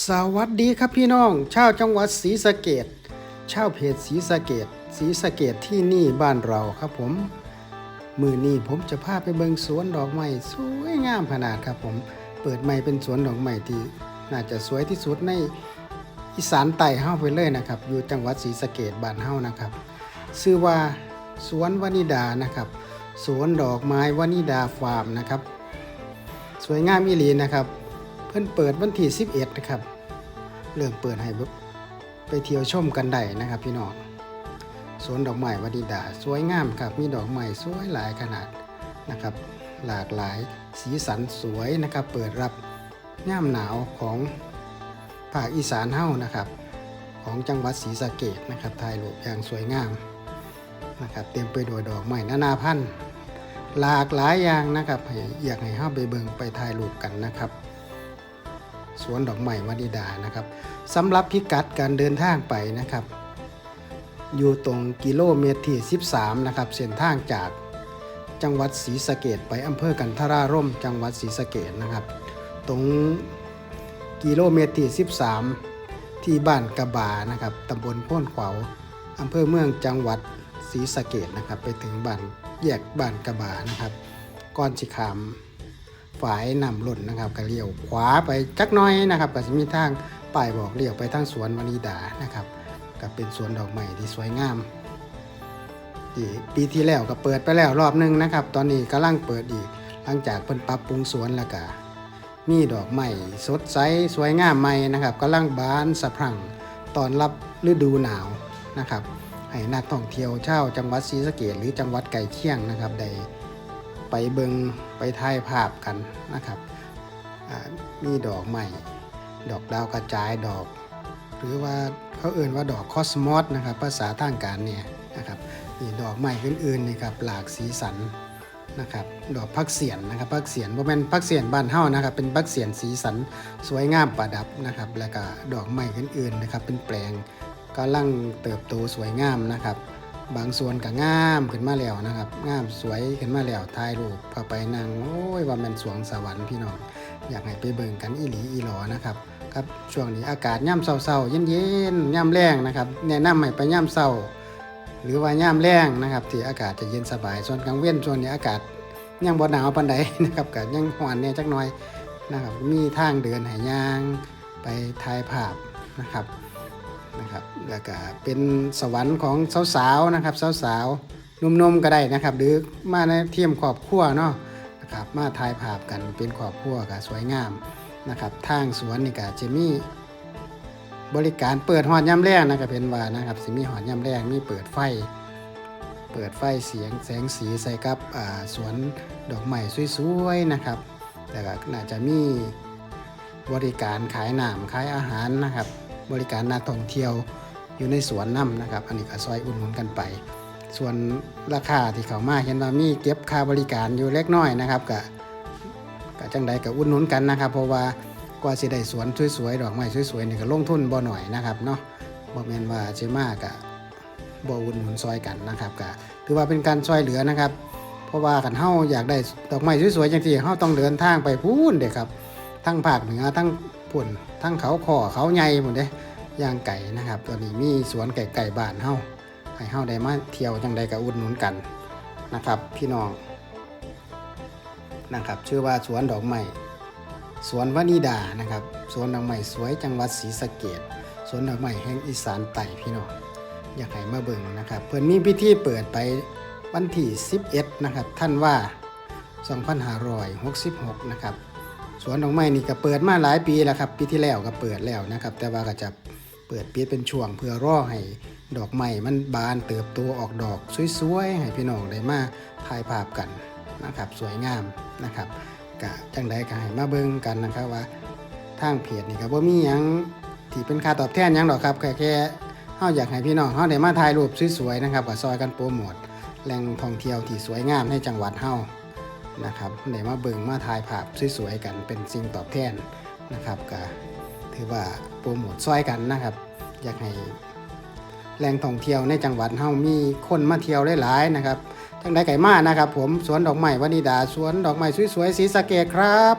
สวัสดีครับพี่น้อง ชาวจังหวัดศรีสะเกดชาวเพจศรีสะเกดศรีสะเกดที่นี่บ้านเราครับผม มือนี้ผมจะพาไปเบิงสวนดอกไม้สวยงามขนาดครับผม เปิดใหม่เป็นสวนดอกไม้ที่น่าจะสวยที่สุดในอีสานใต้เฮาไปเลยนะครับ อยู่จังหวัดศรีสะเกดบ้านเฮานะครับชื่อว่าสวนวานิดานะครับ สวนดอกไม้วานิดาฟาร์มนะครับ สวยงามอีหลีนะครับ เพิ่นเปิดวันที่11นะครับ เริ่มเปิดให้ไปเที่ยวชมกันได้นะครับ พี่น้องสวนดอกไม้วนิดา สวยงามครับมีดอกไม้สวยหลายขนาดนะครับ หลากหลายสีสันสวยนะครับ เปิดรับย่ามหนาวของภาคอีสานเฮ้านะครับ ของจังหวัดศรีสะเกดนะครับถ่ายรูปอย่างสวยงามนะครับ เต็มไปด้วยดอกไม้นานาพันธุ์หลากหลายอย่างนะครับอยากให้เฮาไปเบิ่งไปถ่ายรูปกันนะครับ สวนดอกไม้วานิดานะครับสำหรับพิกัดการเดินทางไปนะครับ อยู่ตรงกิโลเมตรที่ 13 นะครับเส้นทางจากจังหวัดศรีสะเกดไปอำเภอกันทราร่ม จังหวัดศรีสะเกดนะครับ ตรงกิโลเมตรที่ 13 ที่บ้านกระบานะครับตำบลพ้นขวาวอำเภอเมืองจังหวัดศรีสะเกดนะครับ ไปถึงบ้านแยกบ้านกระบานะครับก่อนสิขาม ฝายนำหล่นนะครับก็เลี้ยวขวาไปจักน้อยนะครับก็จะมีทางป้ายบอกเลี้ยวไปทางสวนวนิดานะครับก็เป็นสวนดอกไม้ที่สวยงามที่ปีที่แล้วก็เปิดไปแล้วรอบหนึงนะครับ ตอนนี้กำลังเปิดอีก หลังจากเพิ่นปรับปรุงสวนแล้วก็มีดอกไม้สดใสสวยงามใหม่นะครับกำลังบานสะพรั่งตอนรับฤดูหนาวนะครับให้นักท่องเที่ยวชาวจังหวัดศรีสะเกษหรือจังหวัดไก่เคียงนะครับได้ ไปเบิงไปถ่ายภาพกันนะครับอ่ามีดอกใหม่ดอกดาวกระจายดอก หรือว่าเขาเอื่นว่าดอกคอสมอสนะครับภาษาทางการเนี่ยนะครับนี่ดอกใหม่อื่นๆนี่ครับหลากสีสันนะครับดอกพักเสียนนะครับพักเสียนบ่แม่นพักเสียนบ้านเฮานะครับเป็นพักเสียนสีสันสวยงามประดับนะครับ แล้วก็ดอกใหม่อื่นๆนะครับเป็นแปลงกำลังเติบโตสวยงามนะครับ บางส่วนก็งามขึ้นมาแล้วนะครับ งามสวยขึ้นมาแล้วถ่ายรูปพาไปนั่งโอ้ยว่ามันสวงสวรรค์พี่น้องอยากให้ไปเบิ่งกันอีหลีอีหลอนะครับครับช่วงนี้อากาศย่ำเศร้าๆเย็นๆย่ำแรงนะครับแนะนำให้ไปย่ำเศร้า หรือว่าย่ำแรงนะครับที่อากาศจะเย็นสบายส่วนกลางเว้นช่วงนี้อากาศยังบ่หนาวปานใดนะครับก็ยังร้อนเนี่ยจักหน่อยนะครับมีทางเดินให้ย่างไปถ่ายภาพนะครับ นะครับแล้วก็เป็นสวรรค์ของสาวๆนะครับสาวๆหนุ่มๆก็ได้นะครับ หรือมาในเทียมครอบครัวเนาะนะครับมาถ่ายภาพกันเป็นครอบครัวก็สวยงามนะครับทางสวนนี่ก็จะมีบริการเปิดหอดย่ำแรงนะครับเป็นว่านะครับสิมีหอดย่ำแรงมีเปิดไฟ เปิดไฟเสียงแสงสีใส่กับสวนดอกไม้สวยๆนะครับแล้วก็น่าจะมีบริการขายน้ำขายอาหารนะครับ บริการนักท่องเที่ยวอยู่ในสวนน้ำนะครับ อันนี้ก็ซอยอุดหนุนกันไป ส่วนราคาที่เขามาเห็นว่ามีเก็บค่าบริการอยู่เล็กน้อยนะครับก็ก็จังใดก็อุดหนุนกันนะครับ เพราะว่ากว่าสิได้สวนสวยๆดอกไม้สวยๆนี่ก็ลงทุนบ่หน่อยนะครับเนาะบ่แม่นว่าสิมากะบ่อุดหนุนซอยกันนะครับก็ถือว่าเป็นการช่วยเหลือนะครับ เพราะว่าคันเฮาอยากได้ดอกไม้สวยๆจังซี่เฮาต้องเดินทางไปพูนเด้ครับ ทั้งภาคเหนือทั้งพุ่นทั้งเขาขอเขาใหญ่หมดเด้ย่างไก่นะครับตอนนี้มีสวนไก่ไก่บ้านเฮาให้เฮาได้มาเที่ยวจังใดก็อุดหนุนกันนะครับ พี่น้องนะครับ ชื่อว่าสวนดอกไม้สวนวนิดานะครับ สวนดอกไม้สวยจังหวัดศรีสะเกษสวนดอกไม้แห่งอีสานใต้พี่น้องอยากให้มาเบิ่งนะครับ เพิ่นมีพิธีเปิดไปวันที่ 11 นะครับ ท่านว่า 2566 นะครับ สวนดอกไม้นี่ก็เปิดมาหลายปีแล้วครับ ปีที่แล้วก็เปิดแล้วนะครับ แต่ว่าก็จะเปิดปิดเป็นช่วงเพื่อรอให้ดอกไม้มันบานเติบโตออกดอกสวยๆให้พี่น้องได้มาถ่ายภาพกันนะครับ สวยงามนะครับกะจังใดก็ให้มาเบิ่งกันนะครับว่าทางเพจนี่ก็บ่มีหยังที่เป็นค่าตอบแทนหยังดอกครับแค่แค่เฮาอยากให้พี่น้องเฮาได้มาถ่ายรูปสวยๆนะครับก็ซอยกันโปรโมทแหล่งท่องเที่ยวที่สวยงามในจังหวัดเฮา นะครับได้มาเบิงมาถ่ายภาพสวยๆกันเป็นสิ่งตอบแทนนะครับก็ถือว่าโปรโมทซอยกันนะครับ อยากให้แหล่งท่องเที่ยวในจังหวัดเฮามีคนมาเที่ยวหลายๆนะครับทั้งได้ไก่มานะครับ ผมสวนดอกไม้วนิดาสวนดอกไม้สวยๆสีสะเกดครับ